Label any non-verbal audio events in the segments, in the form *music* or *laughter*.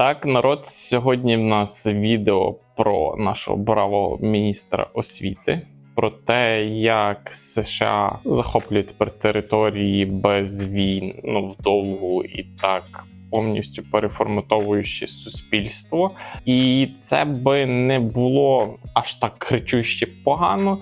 Так, народ, сьогодні в нас відео про нашого бравого міністра освіти, про те, як США захоплюють тепер території без війн, ну вдовгу і так повністю переформатовуючи суспільство. І це би не було аж так кричуще погано.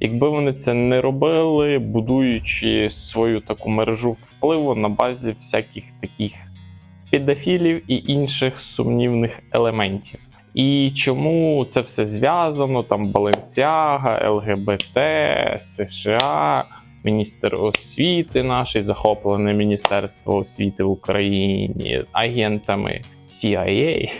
Якби вони це не робили, будуючи свою таку мережу впливу на базі всяких таких педофілів і інших сумнівних елементів. І чому це все зв'язано? Там Баленціага, ЛГБТ, США, міністр освіти наш, захоплене Міністерство освіти в Україні агентами CIA.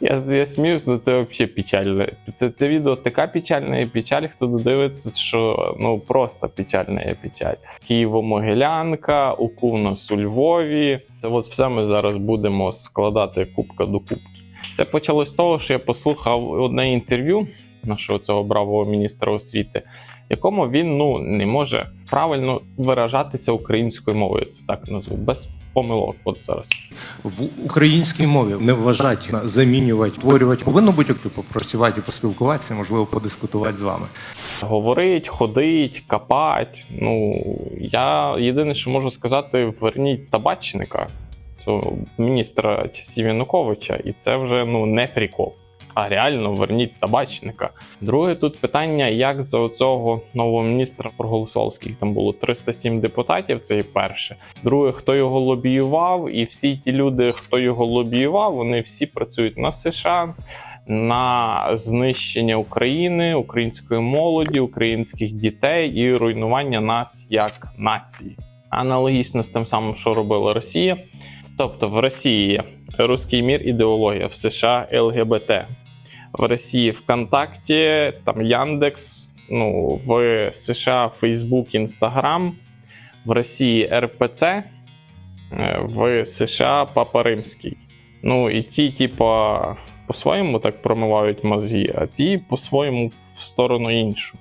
Я, я сміюсь, але це взагалі печально. Це, це відео така печальна є печаль, хто додивиться, що ну просто печальна є печаль. Києво-Могилянка, УКУ у Львові. Це от все ми зараз будемо складати кубка до кубки. Все почалось з того, що я послухав одне інтерв'ю нашого цього бравого міністра освіти, якому він ну не може правильно виражатися українською мовою. Це так назву без помилок. От зараз. в українській мові не вважати замінювати, створювати. Повинно бути попрацювати і поспілкуватися, можливо, подискутувати з вами. Говорить, ходить, копать. Ну я єдине, що можу сказати, верніть табачника, цього міністра часів Януковича, і це вже ну не прикол. А реально верніть табачника. Друге тут питання: як за оцього нового міністра проголосував, скільки там було 307 депутатів. Це і перше. Друге, хто його лобіював, і всі ті люди, хто його лобіював, вони всі працюють на США, на знищення України, української молоді, українських дітей і руйнування нас як нації. Аналогічно з тим самим, що робила Росія. Тобто в Росії руський мір, ідеологія, в США ЛГБТ, в Росії ВКонтакті, там Яндекс, ну, в США Фейсбук, Інстаграм, в Росії РПЦ, е, в США Папа Римський. Ну і ті, типа, по-своєму так промивають мозги, а ці по-своєму в сторону іншу.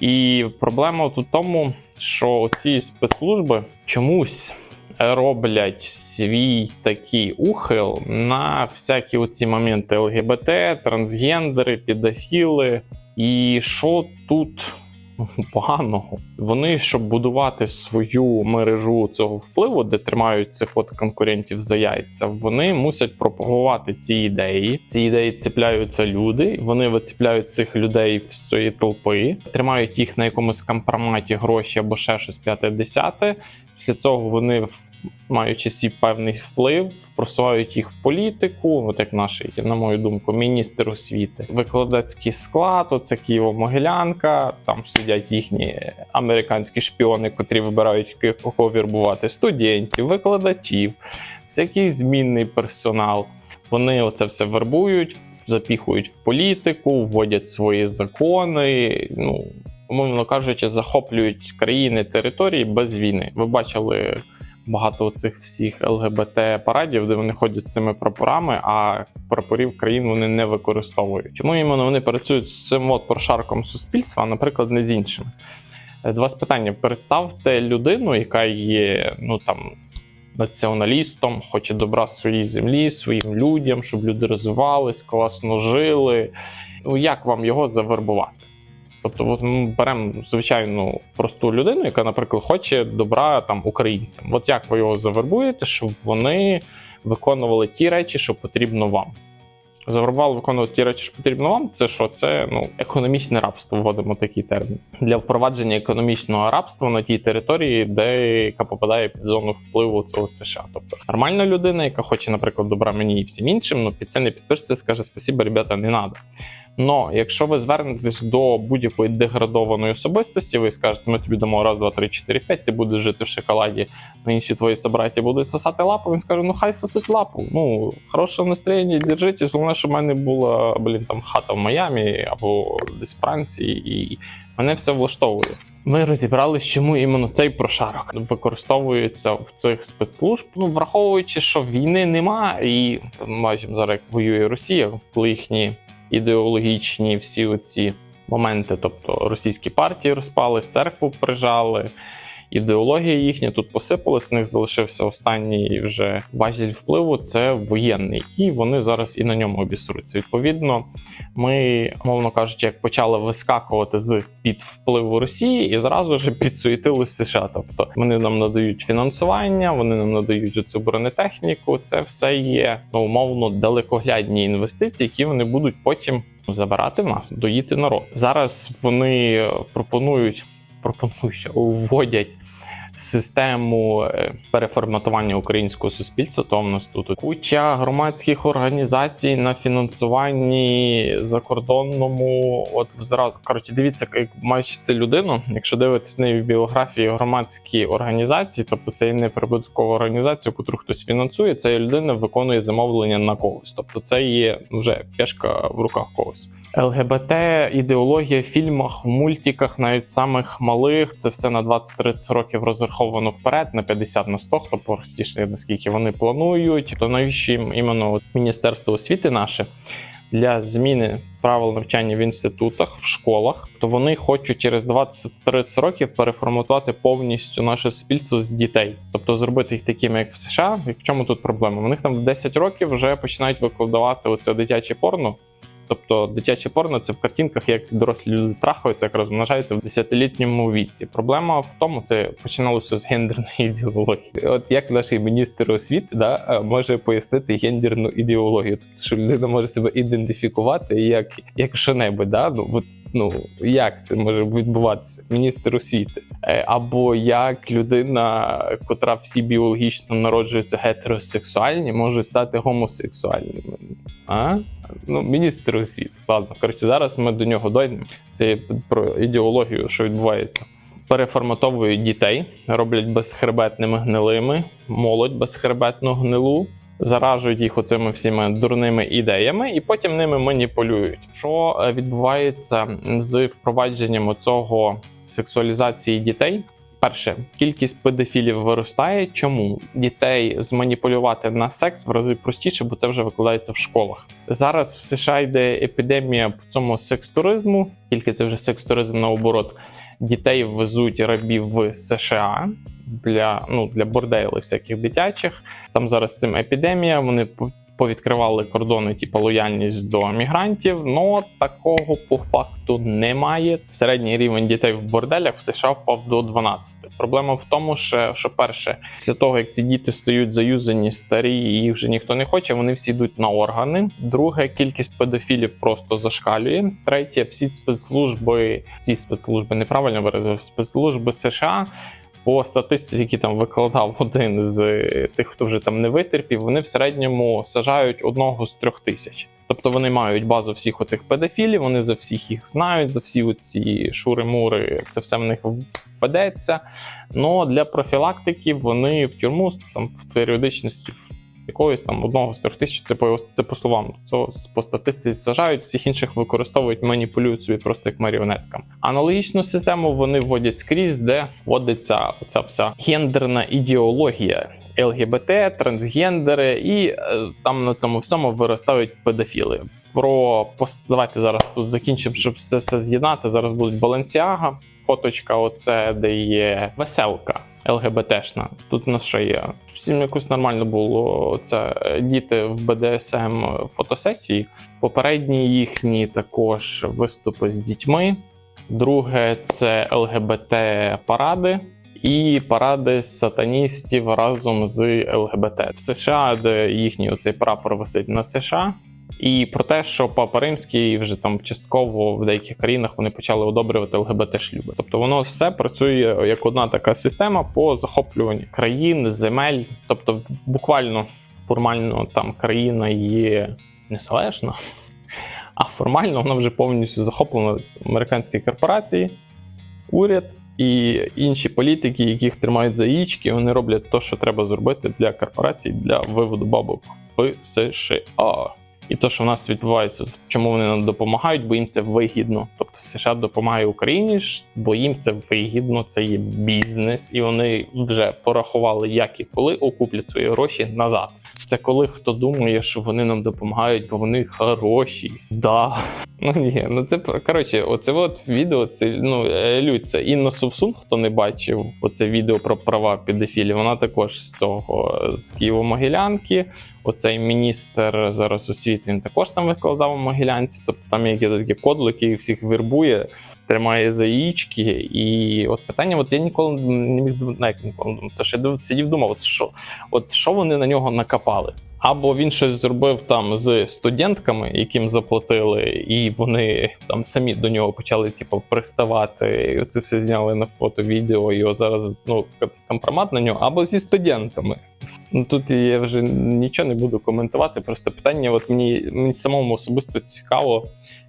І проблема тут в тому, що ці спецслужби чомусь роблять свій такий ухил на всякі оці моменти ЛГБТ, трансгендери, педофіли. І що тут *laughs* поганого? Вони, щоб будувати свою мережу цього впливу, де тримають цих от конкурентів за яйця, вони мусять пропагувати ці ідеї. Ці ідеї цепляються люди, вони вицепляють цих людей в цієї толпи, тримають їх на якомусь компроматі гроші або ще щось п'яте десяте. Після цього вони, маючи свій певний вплив, просувають їх в політику, от як наш, на мою думку, міністр освіти, викладацький склад, оце Києво-Могилянка, там сидять їхні американські шпіони, котрі вибирають кого вірбувати студентів, викладачів, всякий змінний персонал. Вони оце все вербують, запіхують в політику, вводять свої закони. Ну, умовно кажучи, захоплюють країни території без війни. Ви бачили багато цих всіх ЛГБТ парадів, де вони ходять з цими прапорами, а прапорів країн вони не використовують. Чому іменно вони працюють з цим от прошарком суспільства, а, наприклад, не з іншим? Е, Два з питання. Представте людину, яка є ну там націоналістом, хоче добра своїй землі, своїм людям, щоб люди розвивались, класно жили. Ну як вам його завербувати? Тобто, от ми беремо звичайну просту людину, яка, наприклад, хоче добра там українцям. От як ви його завербуєте, щоб вони виконували ті речі, що потрібно вам? Завербували виконувати ті речі, що потрібно вам. Це що? Це ну економічне рабство. Вводимо такий термін для впровадження економічного рабства на тій території, де яка попадає під зону впливу цього США. Тобто нормальна людина, яка хоче, наприклад, добра мені і всім іншим, ну під це не підпишеться, скаже спасибо, ребята, не надо. Но якщо ви звернетесь до будь-якої деградованої особистості, ви скажете, ми тобі дамо раз, два, три, чотири, п'ять, ти будеш жити в шоколаді, а інші твої собраті будуть сосати лапу. Він скаже: ну хай сосуть лапу. Ну, хороше настроєння, держитесь. Головне, щоб в мене була блін, там хата в Майамі або десь в Франції, і мене все влаштовує. Ми розібралися, чому іменно цей прошарок використовується в цих спецслужб. Ну, враховуючи, що війни нема, і бачимо зараз, воює Росія, коли їхні ідеологічні всі оці моменти, тобто російські партії розпали, церкву прижали. Ідеологія їхня тут посипалась. В них залишився останній вже важіль впливу це воєнний, і вони зараз і на ньому обісруться. Відповідно, ми, мовно кажучи, як почали вискакувати з під впливу Росії, і зразу ж підсуетились США. Тобто вони нам надають фінансування, вони нам надають цю бронетехніку. Це все є ну, умовно далекоглядні інвестиції, які вони будуть потім забирати в нас, доїти народ. Зараз вони пропонують, пропонують, вводять. Систему е, переформатування українського суспільства, то в нас тут куча громадських організацій на фінансуванні закордонному. От зразу коротше, дивіться, як бачите людину. Якщо дивитись неї в біографії громадські організації, тобто це не прибуткова організація, яку хтось фінансує, ця людина виконує замовлення на когось. Тобто, це є вже пешка в руках когось. ЛГБТ, ідеологія в фільмах, в мультиках, навіть самих малих, це все на 20-30 років розраховано вперед, на 50 на 100, хто простіше, наскільки вони планують. То навіщо їм іменно Міністерство освіти наше для зміни правил навчання в інститутах, в школах, то вони хочуть через 20-30 років переформатувати повністю наше суспільство з дітей, тобто зробити їх такими, як в США. І в чому тут проблема? У них там в 10 років вже починають викладати оце дитяче порно. Тобто дитяче порно це в картинках, як дорослі люди трахаються, як розмножаються в 10-літньому віці. Проблема в тому, це починалося з гендерної ідеології. От як наш міністр освіти да, е, може пояснити гендерну ідеологію, тобто що людина може себе ідентифікувати як, як що-небудь, да? ну, от, ну як це може відбуватися? Міністр освіти, Е, або як людина, котра всі біологічно народжуються гетеросексуальні, може стати гомосексуальними. А? Ну, міністр освіти. Ладно, коротше, зараз ми до нього дойдемо. Це про ідеологію, що відбувається. Переформатовують дітей, роблять безхребетними гнилими, молодь безхребетну гнилу, заражують їх оцими всіма дурними ідеями і потім ними маніпулюють. Що е, відбувається з впровадженням цього сексуалізації дітей? Перше, кількість педофілів виростає. Чому дітей зманіпулювати на секс в рази простіше, бо це вже викладається в школах. Зараз в США йде епідемія по цьому секс-туризму, тільки це вже секс-туризм наоборот. Дітей везуть рабів в США для ну для борделів всяких дитячих. Там зараз цим епідемія. Вони повідкривали кордони, типу лояльність до мігрантів. но такого по факту немає. Середній рівень дітей в борделях в США впав до 12. Проблема в тому, що, що перше, після того як ці діти стають заюзані, старі, і їх вже ніхто не хоче, вони всі йдуть на органи. Друге, кількість педофілів просто зашкалює. Третє, всі спецслужби, всі спецслужби неправильно виразив, спецслужби США. По статистиці, які там викладав один з тих, хто вже там не витерпів, вони в середньому сажають одного з трьох тисяч. Тобто вони мають базу всіх оцих педофілів, вони за всіх їх знають, за всі оці шури-мури, це все в них ведеться. Ну для профілактики вони в тюрму там в періодичності якогось там одного з трьох тисяч, це по це по словам. Це по статистиці сажають, всіх інших використовують, маніпулюють собі просто як маріонеткам. Аналогічну систему вони вводять скрізь, де вводиться ця вся гендерна ідеологія. ЛГБТ, трансгендери, і е, там на цьому всьому виростають педофіли. Про давайте зараз тут закінчимо, щоб все, все з'єднати. Зараз будуть Баленсіага, фоточка, оце де є веселка. ЛГБТшна. Тут у нас що є? Всім якось нормально було це е, діти в БДСМ фотосесії. Попередні їхні також виступи з дітьми. Друге це ЛГБТ паради. І паради сатаністів разом з ЛГБТ в США, де їхній оцей прапор висить на США. І про те, що Папа Римський вже там частково в деяких країнах вони почали одобрювати ЛГБТ шлюби. Тобто воно все працює як одна така система по захоплюванню країн, земель. Тобто, буквально формально там країна є незалежна, *laughs* а формально вона вже повністю захоплена американські корпорації, уряд. І інші політики, яких тримають за яєчки, вони роблять те, що треба зробити для корпорацій для виводу бабок в США. І те, що в нас відбувається, чому вони нам допомагають, бо їм це вигідно. Тобто США допомагає Україні, бо їм це вигідно, це є бізнес, і вони вже порахували, як і коли окуплять свої гроші назад. Це коли хто думає, що вони нам допомагають, бо вони хороші. Да. Ну ні, ну це коротше, оце от відео. Це ну е, це Інна Совсун, хто не бачив, оце відео про права педофілів. Вона також з цього з Києво-Могилянки. Оцей міністр зараз освіти він також там викладав у Могилянці. Тобто там є якийсь такий кодл, який всіх вербує, тримає за яєчки. І от питання: от я ніколи не міг думати, як ніколи то що я сидів думав, от що, от що вони на нього накапали. Або він щось зробив там з студентками, яким заплатили, і вони там самі до нього почали типу, приставати. І це все зняли на фото, відео. Його зараз ну компромат на нього, або зі студентами. Ну тут я вже нічого не буду коментувати. Просто питання, от мені, мені самому особисто цікаво,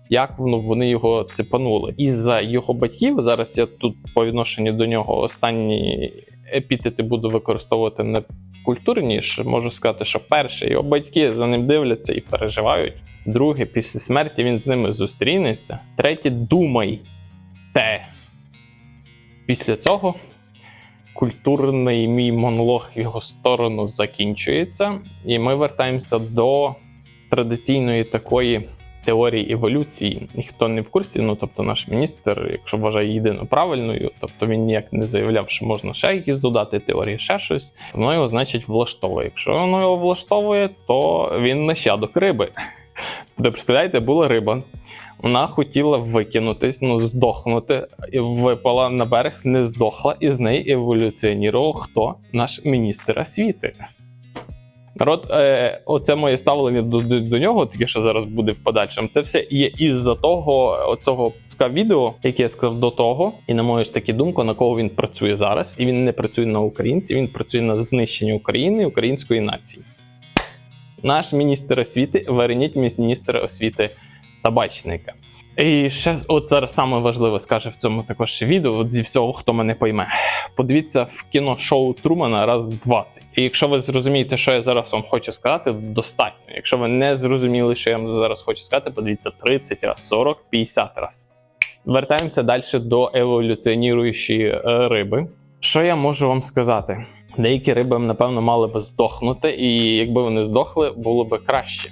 як воно вони його цепанули. Із-за його батьків зараз я тут по відношенню до нього останні епітети буду використовувати не культурніше. Можу сказати, що перше, його батьки за ним дивляться і переживають. Друге, після смерті він з ними зустрінеться. Третє, думай те. Після цього культурний мій монолог в його сторону закінчується, і ми вертаємося до традиційної такої теорії еволюції. І хто не в курсі, ну тобто наш міністр, якщо вважає єдино правильною, тобто він ніяк не заявляв, що можна ще якісь додати теорії, ще щось, воно його значить влаштовує. Якщо воно його влаштовує, то він нащадок риби. *laughs* Де представляєте, була риба. Вона хотіла викинутись, ну здохнути, і випала на берег, не здохла, і з неї еволюціонував хто? Наш міністр освіти. Народ, е, оце моє ставлення до, до, до нього, таке, що зараз буде в подальшому. Це все є із-за того, оцього відео, яке я сказав до того, і на мою ж таки думку, на кого він працює зараз. І він не працює на українців, він працює на знищення України української нації. Наш міністр освіти, верніть міністра освіти табачника. І ще от зараз саме важливе скаже в цьому також відео, от зі всього, хто мене пойме. Подивіться в кіно шоу Трумана раз 20. І якщо ви зрозумієте, що я зараз вам хочу сказати, достатньо. Якщо ви не зрозуміли, що я вам зараз хочу сказати, подивіться 30 раз, 40, 50 раз. Вертаємося далі до еволюціонуючої е, риби. Що я можу вам сказати? Деякі риби, напевно, мали би здохнути, і якби вони здохли, було би краще.